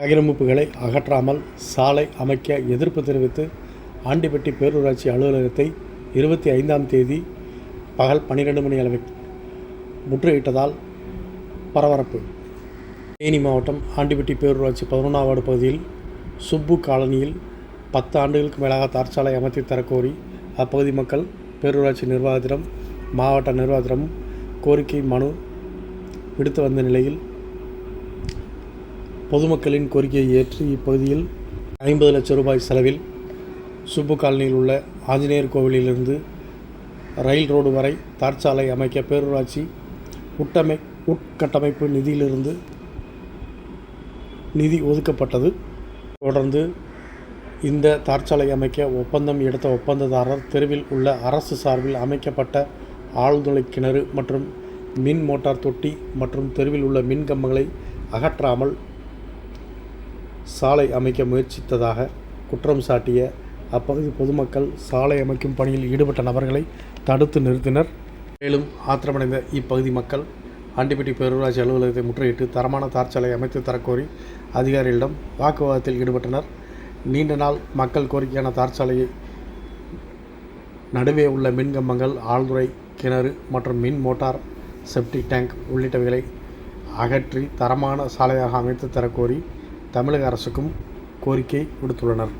ஆக்கிரமிப்புகளை அகற்றாமல் சாலை அமைக்க எதிர்ப்பு தெரிவித்து ஆண்டிப்பட்டி பேரூராட்சி அலுவலகத்தை இருபத்தி ஐந்தாம் தேதி பகல் பன்னிரெண்டு மணி அளவில் முற்றுகையிட்டதால் பரபரப்பு. தேனி மாவட்டம் ஆண்டிப்பட்டி பேரூராட்சி பதினொன்றாவது பகுதியில் சுப்பு காலனியில் பத்து ஆண்டுகளுக்கு மேலாக தார்ச்சாலை அமைத்து தரக்கோரி அப்பகுதி மக்கள் பேரூராட்சி நிர்வாகத்திடம் மாவட்ட நிர்வாகத்திடம் கோரிக்கை மனு விடுத்து வந்த நிலையில் பொதுமக்களின் கோரிக்கையை ஏற்று இப்பகுதியில் ஐம்பது லட்சம் ரூபாய் செலவில் சுப்பு காலனியில் உள்ள ஆஞ்சநேயர் கோவிலிலிருந்து ரயில் ரோடு வரை தார்ச்சாலை அமைக்க பேரூராட்சி உட்டமை உட்கட்டமைப்பு நிதியிலிருந்து நிதி ஒதுக்கப்பட்டது. தொடர்ந்து இந்த தார்ச்சாலை அமைக்க ஒப்பந்தம் எடுத்த ஒப்பந்ததாரர் தெருவில் உள்ள அரசு சார்பில் அமைக்கப்பட்ட ஆழ்துளை கிணறு மற்றும் மின் மோட்டார் தொட்டி மற்றும் தெருவில் உள்ள மின் கம்பங்களை அகற்றாமல் சாலை அமைக்க முயற்சித்ததாக குற்றம் சாட்டிய அப்பகுதி பொதுமக்கள் சாலை அமைக்கும் பணியில் ஈடுபட்ட நபர்களை தடுத்து நிறுத்தினர். மேலும் ஆத்திரமடைந்த இப்பகுதி மக்கள் ஆண்டிப்பட்டி பேரூராட்சி அலுவலகத்தை முற்றுகையிட்டு தரமான தார்ச்சாலை அமைத்து தரக்கோரி அதிகாரிகளிடம் வாக்குவாதத்தில் ஈடுபட்டனர். நீண்ட நாள் மக்கள் கோரிக்கையான தார்ச்சாலையை நடுவே உள்ள மின் கம்பங்கள் ஆழ்துறை கிணறு மற்றும் மின் மோட்டார் செப்டிக் டேங்க் உள்ளிட்டவைகளை அகற்றி தரமான சாலையாக அமைத்து தரக்கோரி தமிழக அரசுக்கும் கோரிக்கை விடுத்துள்ளனர்.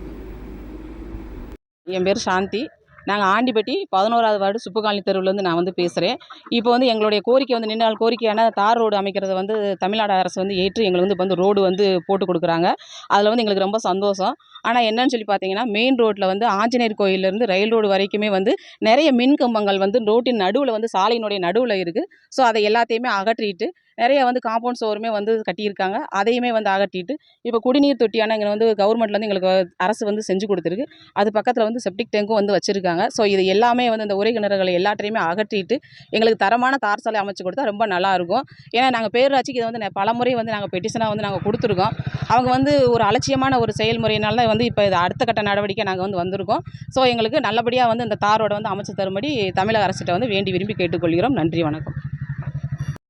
என் பேர் சாந்தி. நாங்கள் ஆண்டிப்பட்டி பதினோராவது வார்டு சுப்புகாலனி தெருவுலேருந்து நான் வந்து பேசுகிறேன் இப்போ வந்து எங்களுடைய கோரிக்கை வந்து நின்று நாள் கோரிக்கையான தார் ரோடு அமைக்கிறது வந்து தமிழ்நாடு அரசு வந்து ஏற்று எங்களுக்கு வந்து இப்போ வந்து ரோடு வந்து போட்டு கொடுக்குறாங்க. அதில் வந்து எங்களுக்கு ரொம்ப சந்தோஷம். ஆனால் என்னன்னு சொல்லி பார்த்தீங்கன்னா மெயின் ரோட்டில் வந்து ஆஞ்சநேயர் கோயிலேருந்து ரயில் ரோடு வரைக்குமே வந்து நிறைய மின் கம்பங்கள் வந்து ரோட்டின் நடுவில் வந்து சாலையினுடைய நடுவில் இருக்குது ஸோ அதை எல்லாத்தையுமே அகற்றிட்டு நிறைய வந்து காம்பவுண்ட் சோருமே வந்து கட்டியிருக்காங்க. அதையுமே வந்து அகற்றிட்டு இப்போ குடிநீர் தொட்டியான இங்கே வந்து கவர்மெண்ட்லேருந்து எங்களுக்கு அரசு வந்து செஞ்சு கொடுத்துருக்கு. அது பக்கத்தில் வந்து செப்டிக் டேங்கும் வந்து வச்சுருக்காங்க. ஸோ இது எல்லாமே வந்து இந்த உரை கிணறுகளை எல்லாத்தையுமே அகற்றிட்டு எங்களுக்கு தரமான தார் சாலை அமைச்சு கொடுத்தா ரொம்ப நல்லாயிருக்கும் ஏன்னா நாங்கள் பேரூராட்சிக்கு இதை வந்து பல பலமுறை வந்து நாங்கள் பெட்டிஷனாக வந்து நாங்கள் கொடுத்துருக்கோம். அவங்க வந்து ஒரு அலட்சியமான ஒரு செயல்முறையினால தான் வந்து இப்போ இது அடுத்த கட்ட நடவடிக்கை நாங்கள் வந்து வந்திருக்கோம். ஸோ எங்களுக்கு நல்லபடியாக வந்து இந்த தாரோட வந்து அமைச்சு தரும்படி தமிழக அரசிட்ட வந்து வேண்டி விரும்பி கேட்டுக்கொள்கிறோம். நன்றி வணக்கம்.